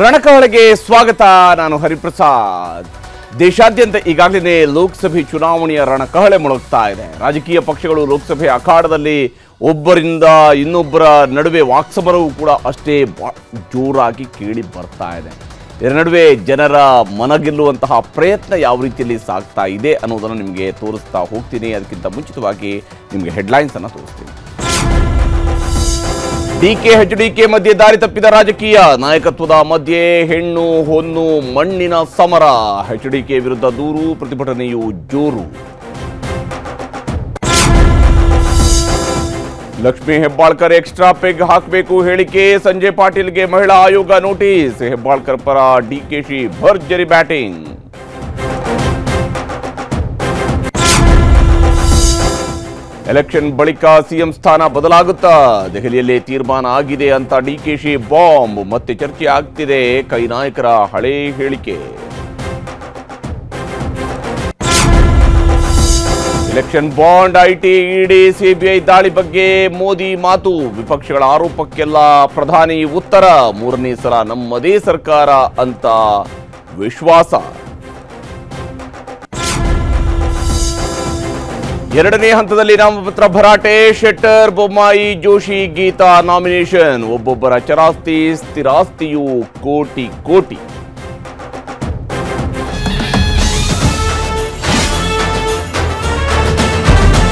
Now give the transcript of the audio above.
ರಣಕಹಳೆಗೆ ಸ್ವಾಗತ, ನಾನು ಹರಿಪ್ರಸಾದ್. ದೇಶಾದ್ಯಂತ ಈಗಾಗಲೇ ಲೋಕಸಭೆ ಚುನಾವಣೆಯ ರಣಕಹಳೆ ಮೊಳಗ್ತಾ ಇದೆ. ರಾಜಕೀಯ ಪಕ್ಷಗಳು ಲೋಕಸಭೆ ಅಖಾಡದಲ್ಲಿ ಒಬ್ಬರಿಂದ ಇನ್ನೊಬ್ಬರ ನಡುವೆ ವಾಕ್ಸಮರವು ಕೂಡ ಅಷ್ಟೇ ಜೋರಾಗಿ ಕೇಳಿ ಬರ್ತಾ ಇದೆ. ಇದರ ನಡುವೆ ಜನರ ಮನ ಗೆಲ್ಲುವಂತಹ ಪ್ರಯತ್ನ ಯಾವ ರೀತಿಯಲ್ಲಿ ಸಾಗ್ತಾ ಇದೆ ಅನ್ನೋದನ್ನು ನಿಮಗೆ ತೋರಿಸ್ತಾ ಹೋಗ್ತೀನಿ. ಅದಕ್ಕಿಂತ ಮುಂಚಿತವಾಗಿ ನಿಮಗೆ ಹೆಡ್ಲೈನ್ಸನ್ನು ತೋರಿಸ್ತೀನಿ. ಡಿಕೆ ಎಚ್ ಡಿಕೆ ಮಧ್ಯೆ ದಾರಿ ತಪ್ಪಿದ ರಾಜಕೀಯ ನಾಯಕತ್ವದ ಮಧ್ಯೆ ಹೆಣ್ಣು ಹೊನ್ನು ಮಣ್ಣಿನ ಸಮರ ಎಚ್ ಡಿಕೆ ವಿರುದ್ಧ ದೂರು ಪ್ರತಿಭಟನೆಯು ಜೋರು ಲಕ್ಷ್ಮೀ ಹೆಬ್ಬಾಳ್ಕರ್ ಎಕ್ಸ್ಟ್ರಾ ಪೆಗ್ ಹಾಕಬೇಕು ಹೇಳಿಕೆ ಸಂಜಯ್ ಪಾಟೀಲ್ಗೆ ಮಹಿಳಾ ಆಯೋಗ ನೋಟಿಸ್ ಹೆಬ್ಬಾಳ್ಕರ್ ಪರ ಡಿಕೆಶಿ ಭರ್ಜರಿ ಬ್ಯಾಟಿಂಗ್ ಎಲೆಕ್ಷನ್ ಬಳಿಕ ಸಿಎಂ ಸ್ಥಾನ ಬದಲಾಗುತ್ತಾ? ದೆಹಲಿಯಲ್ಲಿ ತೀರ್ಮಾನ ಆಗಿದೆ ಅಂತ ಡಿಕೆಶಿ ಬಾಂಬ್. ಮತ್ತೆ ಚರ್ಚೆ ಆಗ್ತಿದೆ ಕೈ ನಾಯಕರ ಹಳೇ ಹೇಳಿಕೆ. Election bond IT ED CBI ದಾಳಿ ಬಗ್ಗೆ ಮೋದಿ ಮಾತು. ವಿಪಕ್ಷಗಳ ಆರೋಪಕ್ಕೆಲ್ಲ ಪ್ರಧಾನಿ ಉತ್ತರ. ಮೂರನೇ ಸಲ ನಮ್ಮದೇ ಸರ್ಕಾರ ಅಂತ ವಿಶ್ವಾಸ. ಎರಡನೇ ಹಂತದಲ್ಲಿ ನಾಮಪತ್ರ ಭರಾಟೆ. ಶೆಟ್ಟರ್ ಬೊಮ್ಮಾಯಿ ಜೋಶಿ ಗೀತಾ ನಾಮಿನೇಷನ್. ಒಬ್ಬೊಬ್ಬರ ಚರಾಸ್ತಿ ಸ್ಥಿರಾಸ್ತಿಯು ಕೋಟಿ ಕೋಟಿ.